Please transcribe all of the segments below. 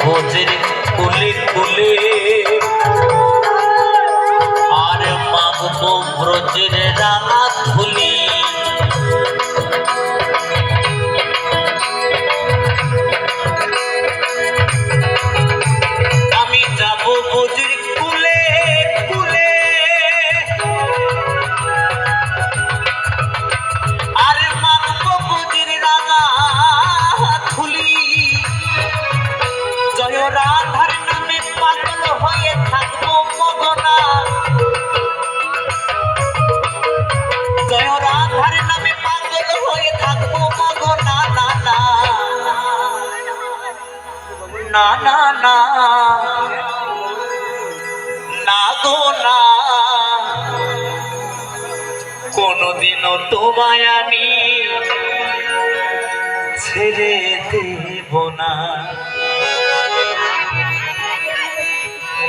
ভোজের কুলে কুলে না না না। না গো, না। কোনদিনও তোমায় আমি ছেড়ে দেব না।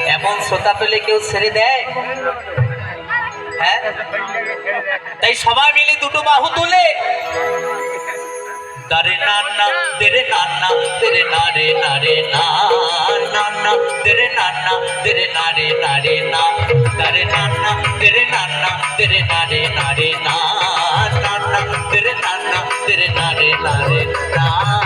এমন শ্রোতা পেলে কেউ ছেড়ে দেয়? হ্যাঁ? তাই সবাই মিলে দুটো বাহু তুলে। তারে নান্না তেরে নান্না তেরে নারে নারে না নান্না তেরে নান্না তেরে নারে নারে না। তারে নান্না তেরে না তেরে নারে নারে না নান্না তেরে নান্না তেরে নারে নারে না। হরি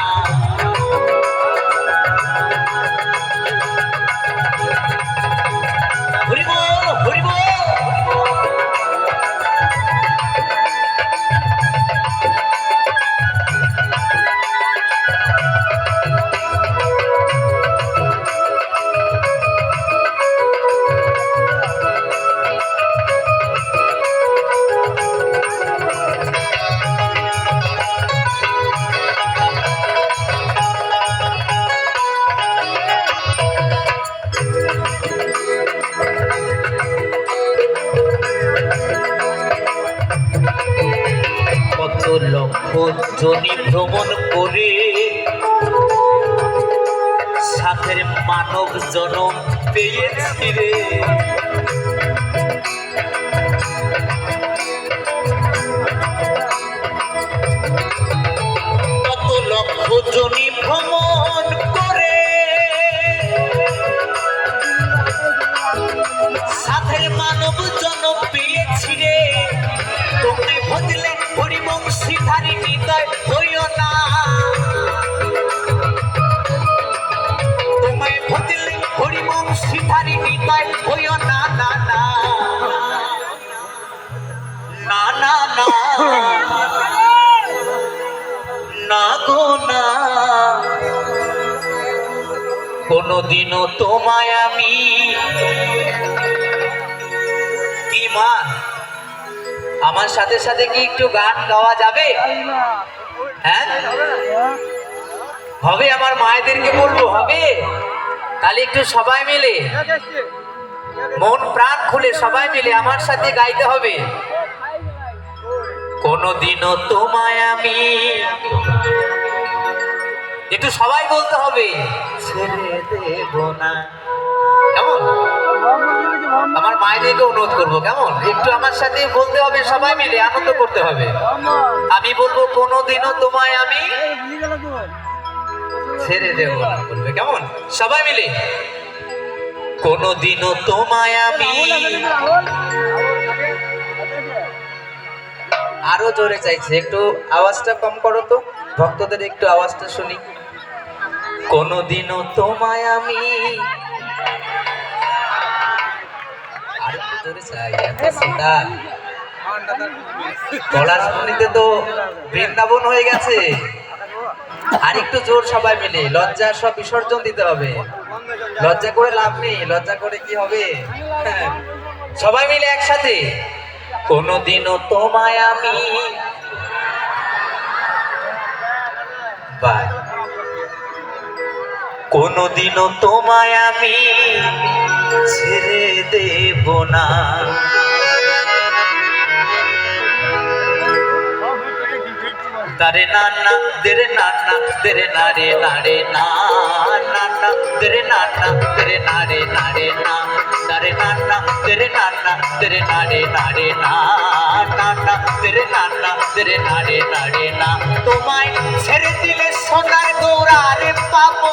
জনি ভ্রমণ করে সাথের মানব জনম পেয়েছি রে। না গো না। কোনদিনও তোমায় আমি কি মা আমার সাথে সাথে কি একটু গান গাওয়া যাবে? হ্যাঁ? হবে, আমার মায়েদেরকে বলব, হবে। তাহলে একটু সবাই মিলে। মন প্রাণ খুলে সবাই মিলে আমার সাথে গাইতে হবে। কোনদিনও তোমায় আমি একটু সবাই বলতে হবে। ছেড়ে দেব না। কেমন? আমার মায়েদেরকে অনুরোধ করব, কেমন? একটু আমার সাথে বলতে হবে, সবাই মিলে আনন্দ করতে হবে। আমি বলব, কোনোদিনও তোমায় আমি ছেড়ে দেব না। বলবে, কেমন? সবাই মিলে। কোনোদিনও তোমায় আমি আরও জোরে চাইছে। একটু আওয়াজটা কম করো তো, ভক্তদের একটু আওয়াজটা শুনি। কোনোদিনও তোমায় আমি চাই এত তো বৃন্দাবন হয়ে গেছে। আর একটু জোর সবাই মিলে লজ্জা সব বিসর্জন দিতে হবে। লজ্জা করে লাভ নেই লজ্জা করে কি হবে। সবাই মিলে একসাথে। কোনোদিনও তোমায় আমি কোনোদিনও তোমায় আমি ছেড়ে দেব না। তারে নানা, তেরে নানা, তেরে নারে নারে না নানা তেরে নানা, তেরে নারে নারে না। তারে নানা, তেরে নানা, তেরে নারে নারে না নানা তেরে নানা, তেরে নারে নারে না। তোমায় ছেড়ে দিলে সোনার গৌরারে পাবো